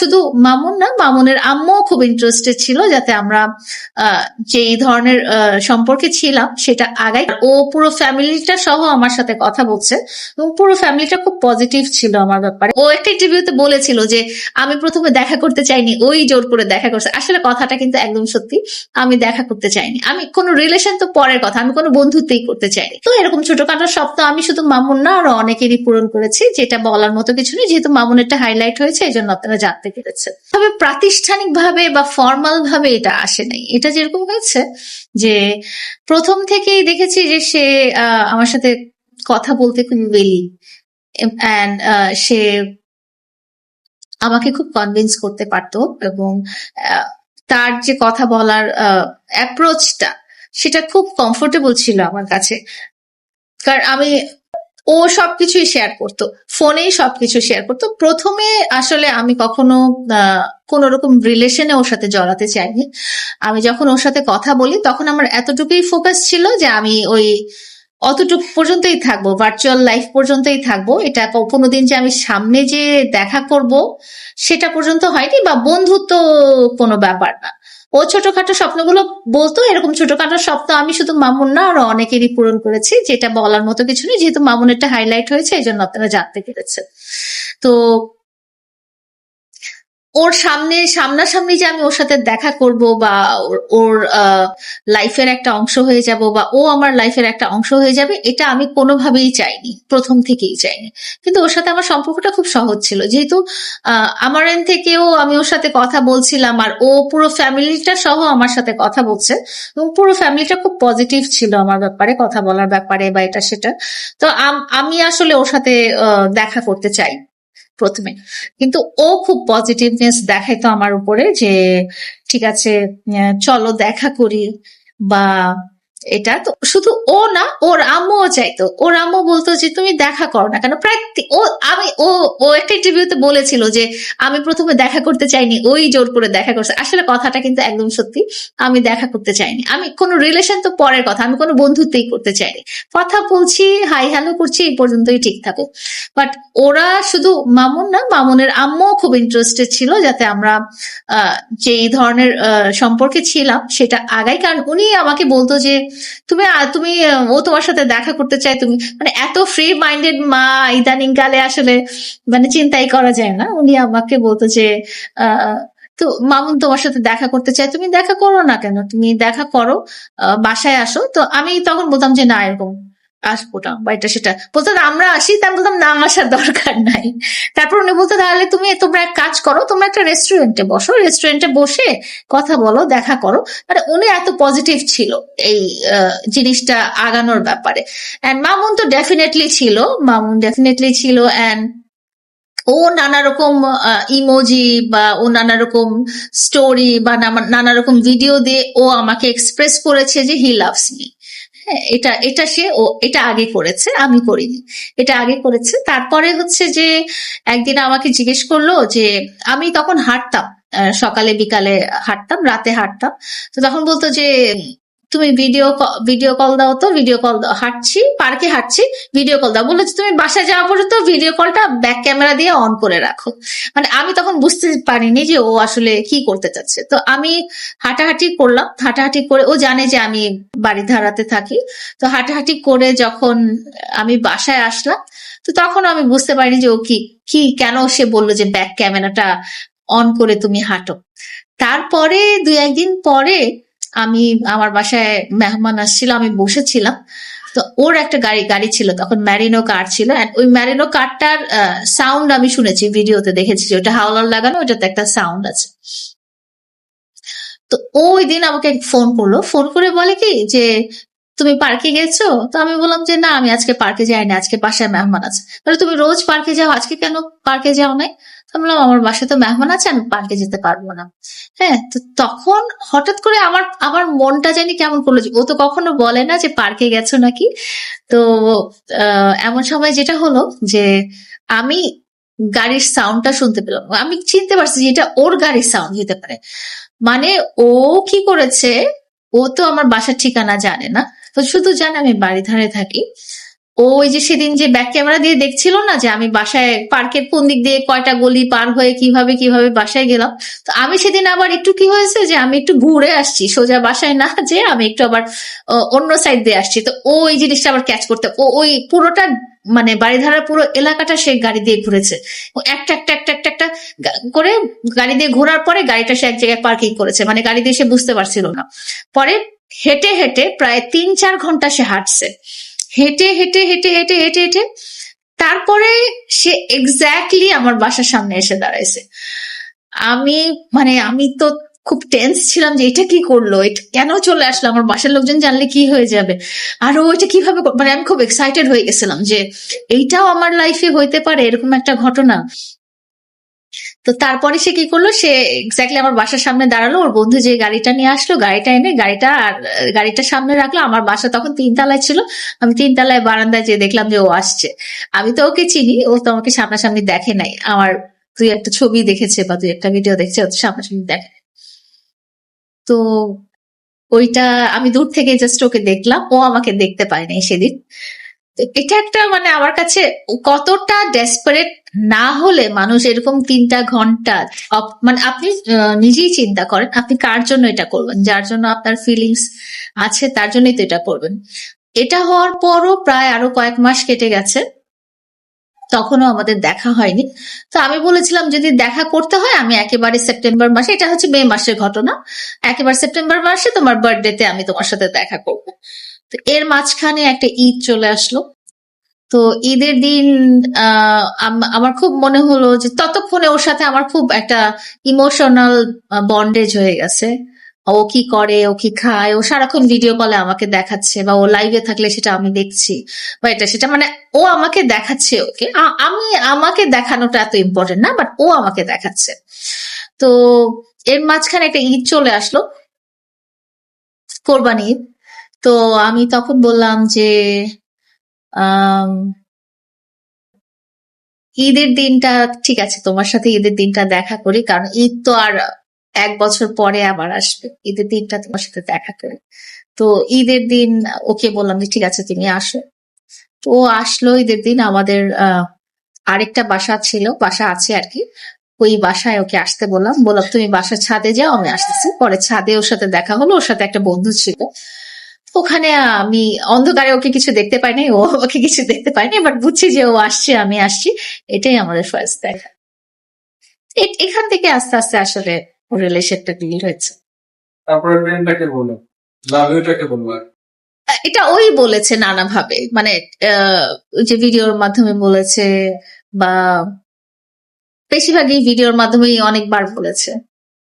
শুধু মামুন না, মামুনের আম্মুও খুব ইন্টারেস্টেড ছিল যাতে আমরা যে ধরনের সম্পর্কে ছিলাম সেটা আগাই। ও পুরো ফ্যামিলিটা সহ আমার সাথে কথা বলছে এবং পুরো ফ্যামিলিটা খুব পজিটিভ ছিল আমার ব্যাপারে। ও একটা ইন্টারভিউতে বলেছিল যে, আমি প্রথমে দেখা করতে চাইনি, ওই জোর করে দেখা করছে। আসলে কথাটা কিন্তু একদম সত্যি, আমি দেখা করতে চাইনি। আমি কোনো রিলেশন তো পরের কথা, আমি কোনো বন্ধুত্বই করতে চাইনি। তো এরকম ছোটখাটো স্বপ্ন আমি শুধু মামুন না, আরও অনেকেরই পূরণ করেছি, যেটা বলার মতো কিছু নেই। যেহেতু মামুনেরটা হাইলাইট হয়েছে, এই জন্য আপনারা জানতে পেরেছেন তবে প্রাতিষ্ঠানিক ভাবে বা ফর্মাল ভাবে এটা আসে নাই। এটা যেরকম হয়েছে যে প্রথম থেকেই দেখেছি যে সে আমার সাথে কথা বলতে খুব উইলি অ্যান্ড সে আমাকে খুব কনভিন্স করতে পারতো এবং তার যে কথা বলার অ্যাপ্রোচটা সেটা খুব কমফোর্টেবল ছিল আমার কাছে। কারণ আমি ও সবকিছুই শেয়ার করতো, ফোনেই সবকিছু শেয়ার করতো। প্রথমে আসলে আমি কখনো কোন রকম রিলেশনে ওর সাথে জড়াতে চাইনি। আমি যখন ওর সাথে কথা বলি, তখন আমার এতটুকুই ফোকাস ছিল যে আমি ওই অতটুকু পর্যন্তই থাকব ভার্চুয়াল লাইফ পর্যন্তই থাকব। এটা কোনোদিন যে আমি সামনে যে দেখা করব, সেটা পর্যন্ত হয়নি বা বন্ধুত্ব কোনো ব্যাপার না। ও ছোটখাটো স্বপ্নগুলো বলতো, এরকম ছোটখাটো স্বপ্ন আমি শুধু মামুন না, আরও অনেকেরই পূরণ করেছি, যেটা বলার মতো কিছু নেই, যেহেতু মামুনেরটা হাইলাইট হয়েছে, এই জন্য আপনারা জানতে পেরেছেন। তো ওর সামনে, সামনাসামনি যে আমি ওর সাথে দেখা করব বা ওর- লাইফের একটা অংশ হয়ে যাব বা ও আমার লাইফের একটা অংশ হয়ে যাবে, এটা আমি কোনোভাবেই চাইনি, প্রথম থেকেই চাইনি। কিন্তু ওর সাথে আমার সম্পর্কটা খুব সহজ ছিল। যেহেতু আমার এন থেকেও আমি ওর সাথে কথা বলছিলাম আর ও পুরো ফ্যামিলিটা সহ আমার সাথে কথা বলছে, এবং পুরো ফ্যামিলিটা খুব পজিটিভ ছিল আমার ব্যাপারে, কথা বলার ব্যাপারে বা এটা সেটা। তো আমি আসলে ওর সাথে দেখা করতে চাই। প্রথমে। কিন্তু ও খুব পজিটিভনেস দেখাইতো আমার উপরে যে, ঠিক আছে চলো দেখা করি বা এটা তো শুধু ও না ওর আম্মুও চাইতো। ওর আম্মু বলতো যে তুমি দেখা করো না কেন? প্রায় ও আমি ও ও একটা ইন্টারভিউতে বলেছিল যে আমি প্রথমে দেখা করতে চাইনি ওই জোর করে দেখা করছে। আসলে কথাটা কিন্তু একদম সত্যি আমি দেখা করতে চাইনি। আমি কোনো রিলেশন তো পরের কথা আমি কোনো বন্ধুত্বই করতে চাইনি। কথা বলছি হাই হ্যালো করছি এই পর্যন্তই ঠিক থাকুক। বাট ওরা শুধু মামুন না মামুনের আম্মুও খুব ইন্টারেস্টেড ছিল যাতে আমরা আহ, যে ধরনের সম্পর্কে ছিলাম সেটা আগাই। কারণ উনি আমাকে বলতো যে তুমি তুমি ও তোমার সাথে দেখা করতে চাই তুমি মানে এত ফ্রি মাইন্ডেড মা ইদানিং কালে আসলে মানে চিন্তাই করা যায় না। উনি আমাকে বলতো যে তো মামুন তোমার সাথে দেখা করতে চাই তুমি দেখা করো না কেন? তুমি দেখা করো বাসায় আসো। তো আমি তখন বলতাম যে, না, এরকম আসব না বা এটা সেটা। বলতো আমরা আসি? তা আমি বলতাম না, আসার দরকার নাই। তারপর উনি বলতো তাহলে তুমি, তোমরা এক কাজ করো, তোমরা একটা রেস্টুরেন্টে বসো রেস্টুরেন্টে বসে কথা বলো, দেখা করো। মানে উনি এত পজিটিভ ছিল এই জিনিসটা আগানোর ব্যাপারে। অ্যান্ড মামুন তো ডেফিনেটলি ছিল, মামুন ডেফিনেটলি ছিল অ্যান্ড ও নানা রকম ইমোজি বা ও নানা রকম স্টোরি বা নানা রকম ভিডিও দিয়ে ও আমাকে এক্সপ্রেস করেছে যে হি লাভস মি হ্যাঁ এটা এটা সে ও, এটা আগে করেছে, আমি করিনি। এটা আগে করেছে, তারপরে হচ্ছে যে একদিন আমাকে জিজ্ঞেস করল যে, আমি তখন হাঁটতাম সকালে, বিকালে হাঁটতাম, রাতে হাঁটতাম। তো তখন বলতো যে তুমি ভিডিও ভিডিও কল দাও তো ভিডিও কল দাও। হাঁটছি পার্কে হাঁটছি ভিডিও কল দাও। বলেছে, তুমি বাসায় যাওয়া পর্যন্ত ভিডিও কলটা ব্যাক ক্যামেরা দিয়ে অন করে রাখো। মানে আমি তখন বুঝতে পারিনি যে ও আসলে কি করতে চাচ্ছে। তো আমি হাঁটাহাঁটি করলাম। হাঁটাহাঁটি করে ও জানে যে আমি বাড়ি ধারাতে থাকি। তো হাঁটাহাঁটি করে যখন আমি বাসায় আসলাম, তো তখন আমি বুঝতে পারিনি যে ও কি কি, কেন সে বলল যে ব্যাক ক্যামেরাটা অন করে তুমি হাঁটো। তারপরে দুই, একদিন পরে আমি আমার বাসায় মেহমান আসছিল, আমি বসেছিলাম। তো ওর একটা গাড়ি গাড়ি ছিল, তখন ম্যারিনো কার ছিল। ওই ম্যারিনো কারটার সাউন্ড আমি শুনেছি, ভিডিওতে দেখেছি ওটা হাওলার লাগানো, ওটাতে একটা সাউন্ড আছে। তো ওই দিন আমাকে ফোন করল। ফোন করে বলে কি যে, তুমি পার্কে গেছো? তো আমি বললাম যে, না, আমি আজকে পার্কে যাইনি, আজকে বাসায় মেহমান আছে। তাহলে তুমি রোজ পার্কে যাও? আজকে কেন পার্কে যাও নাই? বললাম আমার বাসায় তো মেহমান আছে, আমি পার্কে যেতে পারব না। হ্যাঁ তো তখন হঠাৎ করে আমার আমার মনটা জানি কেমন করল ও তো কখনো বলে না যে, পার্কে গেছো নাকি? তো এমন সময় যেটা হলো যে, আমি গাড়ির সাউন্ডটা শুনতে পেলাম। আমি চিনতে পারছি যে, এটা ওর গাড়ির সাউন্ড হতে পারে। মানে ও কি করেছে, ও তো আমার বাসার ঠিকানা জানে না। তো শুধু জানে আমি বাড়ি ধারে থাকি। ও ওই যে সেদিন যে ব্যাক ক্যামেরা দিয়ে দেখছিল না যে আমি বাসায় পার্কের কোন দিক দিয়ে কয়টা গলি পার হয়ে কীভাবে কীভাবে বাসায় গেলাম, তো আমি সেদিন আবার একটু কি হয়েছে যে আমি একটু ঘুরে আসছি, সোজা বাসায় না যে আমি একটু আবার অন্য সাইড দিয়ে আসছি, তো ও ওই জিনিসটা আবার ক্যাচ করতে, ও ওই পুরোটা মানে বাড়িধারার পুরো এলাকাটা সে গাড়ি দিয়ে ঘুরেছে। একটা একটা একটা একটা একটা করে গাড়ি দিয়ে ঘোরার পরে গাড়িটা সে এক জায়গায় পার্কিং করেছে মানে গাড়ি দিয়ে সে বুঝতে পারছিল না। পরে হেঁটে হেঁটে প্রায় তিন, চার ঘণ্টা সে হাঁটছে। হেঁটে হেঁটে হেঁটে হেঁটে হেঁটে হেঁটে তারপরে সে এক্স্যাক্টলি আমার বাসার সামনে এসে দাঁড়াইছে। আমি মানে আমি তো খুব টেন্স ছিলাম যে এটা কি করল? এটা কেন চলে আসলো? আমার বাসার লোকজন জানলে কি হয়ে যাবে? আর ও এটা কীভাবে মানে আমি খুব এক্সাইটেড হয়ে গেছিলাম যে এইটাও আমার লাইফে হইতে পারে, এরকম একটা ঘটনা। তো তারপরে সে কি করল? সে এক্স্যাক্টলি আমার বাসার সামনে দাঁড়াল। ওর বন্ধু যে গাড়িটা নিয়ে আসলো, গাড়িটা এনে গাড়িটা আর গাড়িটা সামনে রাখল। আমার বাসা তখন তিনতলায় ছিল। আমি তিনতলায় বারান্দায় যে দেখলাম যে ও আসছে। আমি তো ওকে চিনি, ও তো আমাকে সামনাসামনি দেখে নাই। আমার তুই একটা ছবি দেখেছে বা তুই একটা ভিডিও দেখছে, ও তো সামনাসামনি দেখে তো ওইটা আমি দূর থেকে জাস্ট ওকে দেখলাম। ও আমাকে দেখতে পায়নি সেদিন। এটা একটা মানে আমার কাছে কতটা ডেসপারেট না হলে মানুষ এরকম তিনটা ঘণ্টা মানে আপনি নিজেই চিন্তা করেন আপনি কার জন্য এটা করবেন? যার জন্য আপনার ফিলিংস আছে, তার জন্যই তো এটা করবেন। এটা হওয়ার পরও প্রায় আরও কয়েক মাস কেটে গেছে। তখনও আমাদের দেখা হয়নি। তো আমি বলেছিলাম, যদি দেখা করতে হয়, আমি একেবারে সেপ্টেম্বর মাসে, এটা হচ্ছে মে মাসের ঘটনা। একেবারে সেপ্টেম্বর মাসে তোমার বার্থডেতে আমি তোমার সাথে দেখা করব। তো এর মাঝখানে একটা ঈদ চলে আসলো। তো ঈদের দিন আমার খুব মনে হলো যে ততক্ষণে ওর সাথে আমার খুব একটা ইমোশনাল বন্ডেজ হয়ে গেছে। ও কি করে, ও কি খায়, ও সারাক্ষণ ভিডিও কলে আমাকে দেখাচ্ছে বা ও লাইভে থাকলে সেটা আমি দেখছি বা এটা সেটা মানে ও আমাকে দেখাচ্ছে ওকে। আমি, আমাকে দেখানোটা এত ইম্পর্টেন্ট না বাট ও আমাকে দেখাচ্ছে। তো এর মাঝখানে একটা ঈদ চলে আসলো। কোরবানি ঈদ। তো আমি তখন বললাম যে ঈদের দিনটা ঠিক আছে, তোমার সাথে ঈদের দিনটা দেখা করি, কারণ ঈদ তো আর এক বছর পরে আবার আসবে। ঈদের দিনটা তোমার সাথে দেখা করি। তো ঈদের দিন ওকে বললাম যে, ঠিক আছে, তুমি আসো। তো আসলো ঈদের দিন, আমাদের আরেকটা বাসা ছিল, বাসা আছে আর কি। ওই বাসায় ওকে আসতে বললাম বললাম, তুমি বাসার ছাদে যাও, আমি আসতেছি। পরে ছাদে ওর সাথে দেখা হলো, ওর সাথে একটা বন্ধু ছিল। ওখানে আমি অন্ধকারে ওকে কিছু দেখতে পাইনি ও ওকে কিছু দেখতে পাইনি বাট বুঝছি যে ও আসছে আমি আসছি। এটাই আমাদের ফার্স্ট দেখা। এখান থেকে আস্তে আস্তে আসলে রিলেশনটা বিল্ড হয়েছে। তারপরে প্রেমটাকে বলো লাভ ইউটাকে বলব এটা ওই বলেছে নানাভাবে। মানে আহ, ওই যে ভিডিওর মাধ্যমে বলেছে বা বেশিরভাগই ভিডিওর মাধ্যমেই অনেকবার বলেছে।